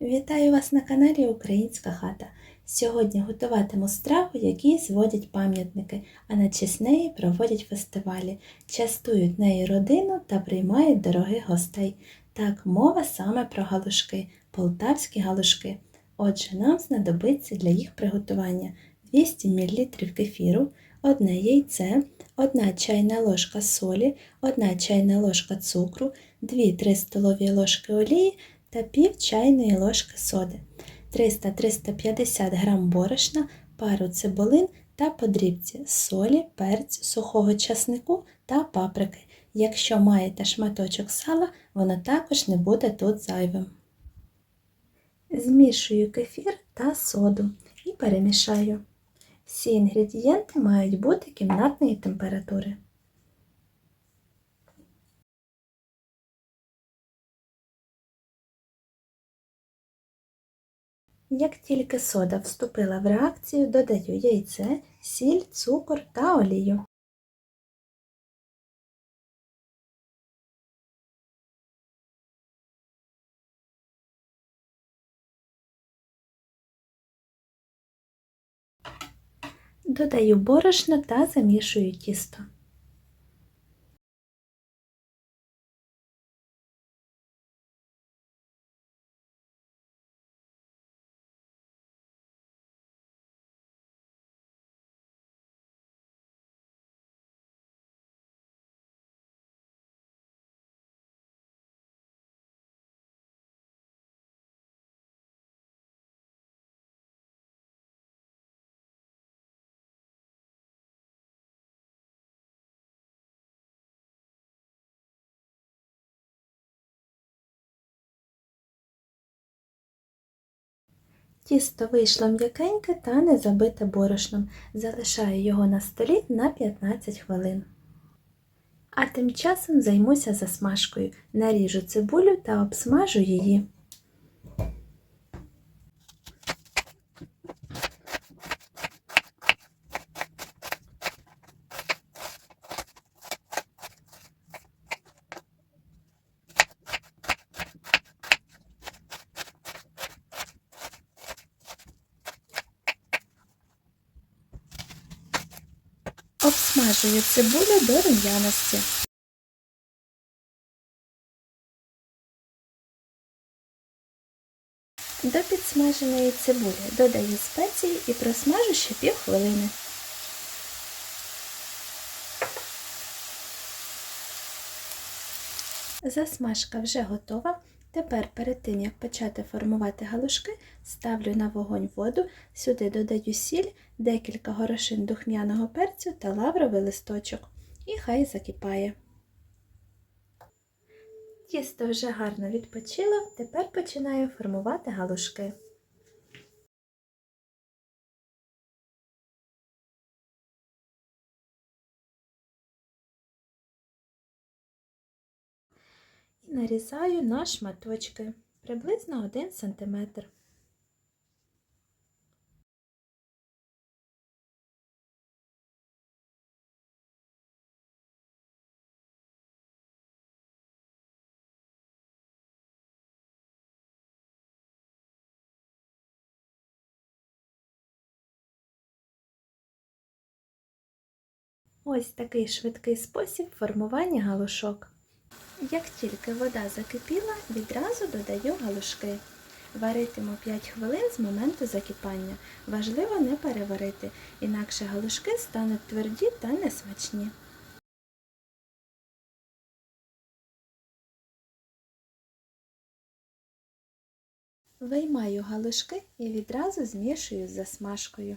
Вітаю вас на каналі Українська хата. Сьогодні готуватиму страву, які зводять пам'ятники, а на честь неї проводять фестивалі, частують нею родину та приймають дорогих гостей. Так, мова саме про галушки, полтавські галушки. Отже, нам знадобиться для їх приготування 200 мл кефіру, одне яйце, 1 чайна ложка солі, 1 чайна ложка цукру, 2-3 столові ложки олії та пів чайної ложки соди, 300-350 г борошна, пару цибулин та подрібці солі, перць, сухого часнику та паприки. Якщо маєте шматочок сала, воно також не буде тут зайвим. Змішую кефір та соду і перемішаю. Всі інгредієнти мають бути кімнатної температури. Як тільки сода вступила в реакцію, додаю яйце, сіль, цукор та олію. Додаю борошно та замішую тісто. Тісто вийшло м'якеньке та не забите борошном. Залишаю його на столі на 15 хвилин. А тим часом займуся засмажкою. Наріжу цибулю та обсмажу її. Обсмажую цибулю до рум'яності. До підсмаженої цибулі додаю спеції і просмажу ще півхвилини. Засмажка вже готова. Тепер перед тим, як почати формувати галушки, ставлю на вогонь воду, сюди додаю сіль, декілька горошин духмяного перцю та лавровий листочок. І хай закипає. Тісто вже гарно відпочило, тепер починаю формувати галушки. І нарізаю на шматочки приблизно 1 см. Ось такий швидкий спосіб формування галушок. Як тільки вода закипіла, відразу додаю галушки. Варитиму 5 хвилин з моменту закипання. Важливо не переварити, інакше галушки стануть тверді та несмачні. Виймаю галушки і відразу змішую з засмажкою.